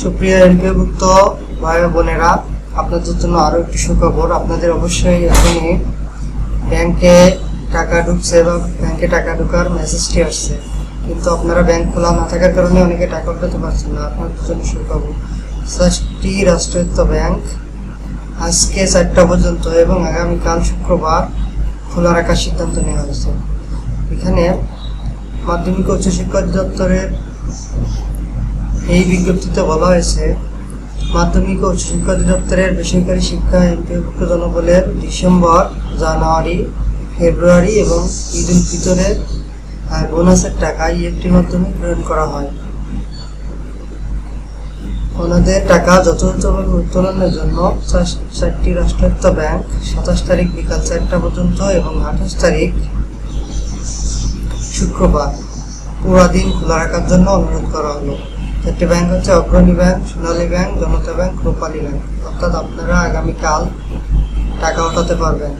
সুপ্রিয় এমপিভুক্ত ভাই বোনেরা, আপনাদের জন্য আরও একটি সুখবর। আপনাদের অবশ্যই এখনই ব্যাংকে টাকা ঢুকছে বা ব্যাংকে টাকা ঢোকার মেসেজটি আসছে। কিন্তু আপনারা ব্যাংক খোলা না থাকার কারণে অনেকে টাকা উঠাতে পারছেন না। আপনাদের জন্য সুখবর। ষষ্ঠী রাষ্ট্রায়ত্ত ব্যাংক আজকে চারটা পর্যন্ত এবং আগামীকাল শুক্রবার খোলা রাখার সিদ্ধান্ত নেওয়া হয়েছে। এখানে মাধ্যমিক উচ্চশিক্ষা অধিদপ্তরের এই বিজ্ঞপ্তিতে বলা হয়েছে, মাধ্যমিক ও উচ্চশিক্ষা অধিদপ্তরের বেসরকারি শিক্ষা এমপিভুক্ত জনবলের ডিসেম্বর, জানুয়ারি, ফেব্রুয়ারি এবং ঈদ উল ফিতরের বোনাসের টাকা ইএফটির মাধ্যমে প্রেরণ করা হয়। ওনাদের টাকা যথাযথভাবে উত্তোলনের জন্য চার- চারটি রাষ্ট্রায়ত্ত ব্যাংক সাতাশ তারিখ বিকাল চারটা পর্যন্ত এবং আঠাশ তারিখ শুক্রবার পুরা দিন খোলা রাখার জন্য অনুরোধ করা হলো। চারটি ব্যাংক হচ্ছে Agrani bank, Sonali bank, Janata bank, Rupali bank. অর্থাৎ আপনারা আগামীকাল টাকা ওঠাতে পারবেন।